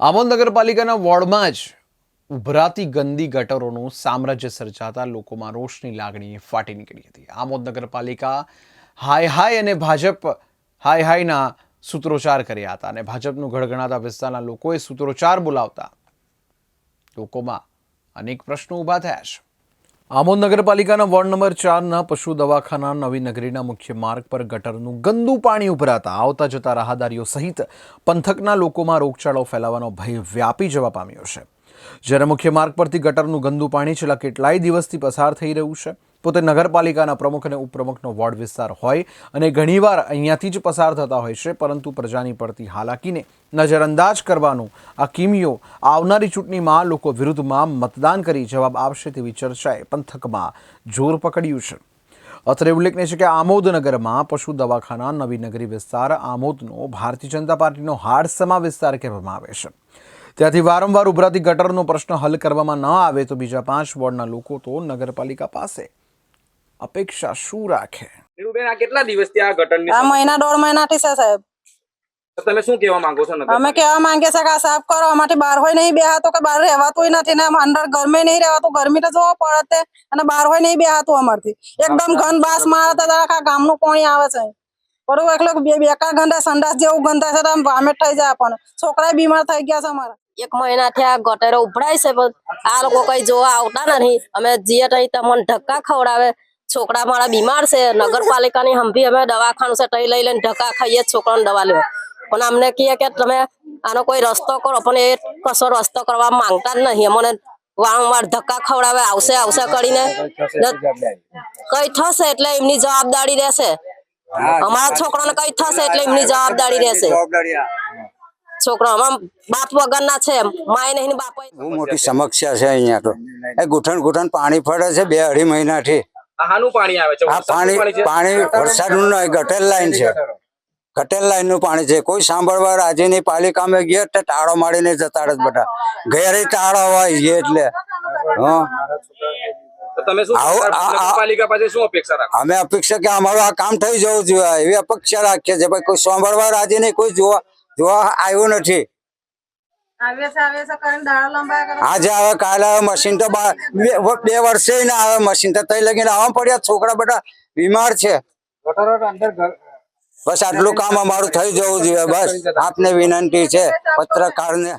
આમોદ નગરપાલિકાના વોર્ડમાં જ ઉભરાતી ગંદી ગટરોનું સામ્રાજ્ય સર્જાતા લોકોમાં રોષની લાગણી ફાટી નીકળી હતી. આમોદ નગરપાલિકા હાય હાય અને ભાજપ હાય હાયના સૂત્રોચ્ચાર કર્યા હતા અને ભાજપનું ગણગણાતા વિસ્તારના લોકોએ સૂત્રોચ્ચાર બોલાવતા લોકોમાં અનેક પ્રશ્નો ઊભા થયા છે. આમોદ નગરપાલિકાના વોર્ડ નંબર ચારના પશુ દવાખાના નવી નગરીના મુખ્ય માર્ગ પર ગટરનું ગંદુ પાણી ઉભરાતા આવતા જતા રાહદારીઓ સહિત પંથકના લોકોમાં રોગચાળો ફેલાવાનો ભય વ્યાપી જવા પામ્યો છે. જ્યારે મુખ્ય માર્ગ પરથી ગટરનું ગંદુ પાણી છેલ્લા કેટલાય દિવસથી પસાર થઈ રહ્યું છે પોતે નગરપાલિકાના પ્રમુખ અને ઉપપ્રમુખનો વોર્ડ વિસ્તાર હોય અને ઘણીવાર અહીંયાથી જ પસાર થતા હોય છે, પરંતુ પ્રજાની પડતી હાલાકીને નજરઅંદાજ કરવાનું આ કિમીઓ આવનારી ચૂંટણીમાં લોકો વિરુદ્ધમાં મતદાન કરી જવાબ આપશે તેવી ચર્ચાએ પંથકમાં જોર પકડ્યું છે. અત્રે ઉલ્લેખનીય છે કે આમોદનગરમાં પશુ દવાખાના, નવી નગરી વિસ્તાર, આમોદનો ભારતીય જનતા પાર્ટીનો હાડસમા વિસ્તાર કહેવામાં આવે છે. ત્યાંથી વારંવાર ઉભરાતી ગટરનો પ્રશ્ન હલ કરવામાં ન આવે તો બીજા પાંચ વોર્ડના લોકો તો નગરપાલિકા પાસે અપેક્ષા શું રાખે? નીરુબેન આ કેટલા દિવસથી આ ગટરની આ મહિના દોઢ મહિનાથી છે સાહેબ. તમે શું કહેવા માંગો છો અમે કેવા માંગીએ છે કે આ સાફ કરો અમારથી બહાર હોય નહીં બેહાતું કે બહાર રહેવાતું નથી ને અંદર ગરમી નહીં રહેવાતું ગરમી તો જોવા પડે તે અને બહાર હોય નહીં બેહાતું અમારથી. એકદમ ઘન બાસ મારે તો આખા ગામનું પાણી આવે છે. બરોબર એકલો બે બેકાર ગંદા સંડાસ જેવું ગંદા છે તો આમ વામેટ થઈ જાય આપણને. છોકરા બીમાર થઈ ગયા છે અમારા. એક મહિનાથી આ ગટેરો ઉભરાય છે પણ આ લોકો કઈ જોવા આવતા નથી. અમે જઈએ તો તમને ધક્કા ખવડાવે છોકરા મારા બીમાર છે, નગરપાલિકાની હંભી અમે દવાખાનું છે, તઈ લઈ લઈને ધક્કા ખાઈએ છોકરાને દવા લેવા પણ અમને કહે કે તમે આનો કોઈ રસ્તો કરો, પણ એ કશો રસ્તો કરવા માંગતા જ નહીં. અમને વારંવાર ધક્કા ખવડાવે, આવશે આવશે કરીને. કઈ થશે એટલે એમની જવાબદારી રહેશે. અમારા છોકરાને કઈ થશે એટલે એમની જવાબદારી રહેશે. છોકરા બાપ વગરના છે માય નહીં બાપ મોટી છે અહીંયા તો. પાણી પડે છે બે અઢી મહિનાથી. આ પાણી આવે છે. આ પાણી પાણી વરસાદનું નહીં ગટેલ લાઈન છે. ગટેલ લાઈનનું પાણી છે. કોઈ સાંભળવા રાજી નહીં પાલિકામાં ગયા તો ટાળો મારીને જતા રહે બધા. ઘેરે ટાળો હોય છે એટલે. અમે અપેક્ષા કે અમારું આ કામ થઈ જવું જોઈએ. એવી અપેક્ષા રાખીએ છીએ. કોઈ સાંભળવા રાજી નહીં કોઈ જોવા જોવા આવ્યું નથી. આજે આવે કાલે આવે મશીન તો બા- બે બે વર્ષે ના આવે મશીન તો તઈ લગીને આવવા પડ્યા છોકરા બધા બીમાર છે. બસ આટલું કામ અમારું થઈ જવું જોઈએ બસ. આપને વિનંતી છે પત્રકારને.